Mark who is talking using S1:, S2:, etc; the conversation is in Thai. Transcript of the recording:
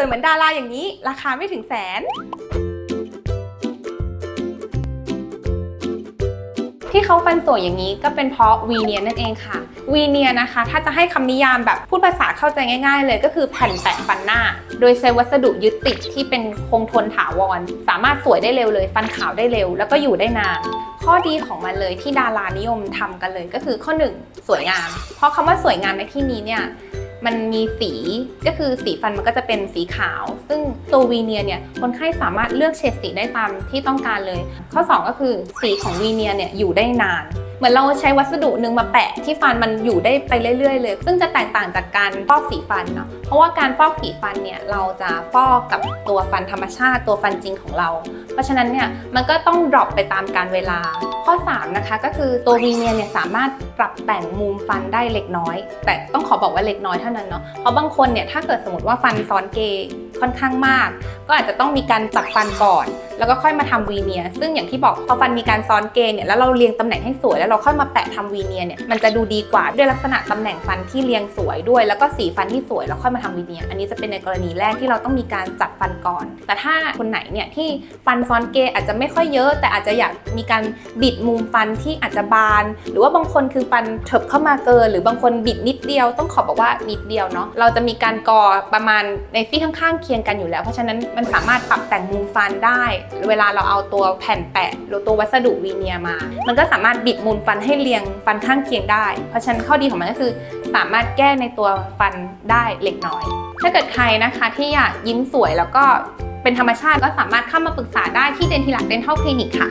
S1: วยเหมือนดาราอย่างนี้ ราคาไม่ถึงแสน ที่เขาฟันสวยอย่างนี้ก็เป็นเพราะวีเนียนั่นเองค่ะ วีเนียนะคะ ถ้าจะให้คำนิยามแบบพูดภาษาเข้าใจง่าย ๆ เลยก็คือแผ่นแปะฟันหน้า โดยใช้วัสดุยึดติดที่เป็นคงทนถาวร สามารถสวยได้เร็วเลย ฟันขาวได้เร็ว แล้วก็อยู่ได้นานข้อดีของมันเลยที่ดารานิยมทำกันเลยก็คือข้อหนึ่งสวยงาม เพราะคำว่าสวยงามในที่นี้เนี่ย มันมีสีก็คือสีฟันมันก็จะเป็นสีขาว ซึ่งตัววีเนียเนี่ยคนไข้สามารถเลือกเฉดสีได้ตามที่ต้องการเลย ข้อ 2 ก็คือสีของวีเนียเนี่ยอยู่ได้นาน เหมือนเราใช้วัสดุหนึ่งมาแปะที่ฟันมันอยู่ได้ไปเรื่อยๆ เลย ซึ่งจะแตกต่างจากการฟอกสีฟันเนาะเพราะว่าการฟอกสีฟันเนี่ยเราจะฟอกกับตัวฟันธรรมชาติตัวฟันจริงของเรา เพราะฉะนั้นเนี่ยมันก็ต้องดรอปไปตามการเวลา ข้อ 3 นะคะ ก็คือตัววีเนียเนี่ยสามารถปรับแต่งมุมฟันได้เล็กน้อย แต่ต้องขอบอกว่าเล็กน้อยเท่านั้นเนาะเพราะบางคนเนี่ยถ้าเกิดสมมติว่าฟันซ้อนเกยค่อนข้างมาก ก็อาจจะต้องมีการจัดฟันก่อน แล้วก็ค่อยมาทำวีเนียซึ่งอย่างที่บอกพอฟันมีการซ้อนเกย์เนี่ยแล้วเราเรียงตำแหน่งให้สวย แล้วเราค่อยมาแปะทำวีเนียเนี่ยมันจะดูดีกว่าด้วยลักษณะตำแหน่งฟันที่เรียงสวยด้วย แล้วก็สีฟันที่สวยแล้วค่อยมาทำวีเนียอันนี้จะเป็นในกรณีแรกที่เราต้องมีการจัดฟันก่อน แต่ถ้าคนไหนเนี่ยที่ฟันซ้อนเกย์อาจจะไม่ค่อยเยอะ แต่อาจจะอยากมีการบิดมุมฟันที่อาจจะบาน หรือว่าบางคนคือฟันเถิบเข้ามาเกิน หรือบางคนบิดนิดเดียวต้องขอบอกว่านิดเดียวเนาะเราจะมีการกอประมาณในซี่ข้างๆเคียงกันอยู่แล้ว เพราะฉะนั้นมันสามารถปรับแต่งมุมฟันได้เวลาเราเอาตัวแผ่นแปะหรือตัววัสดุวีเนียมา มันก็สามารถบิดมูลฟันให้เรียงฟันข้างเคียงได้ เพราะฉะนั้นข้อดีของมันก็คือ สามารถแก้ในตัวฟันได้เล็กน้อย ถ้าเกิดใครนะคะที่อยากยิ้มสวยแล้วก็เป็นธรรมชาติก็สามารถเข้ามาปรึกษาได้ที่เดนทิลักเดนทัลคลินิกค่ะ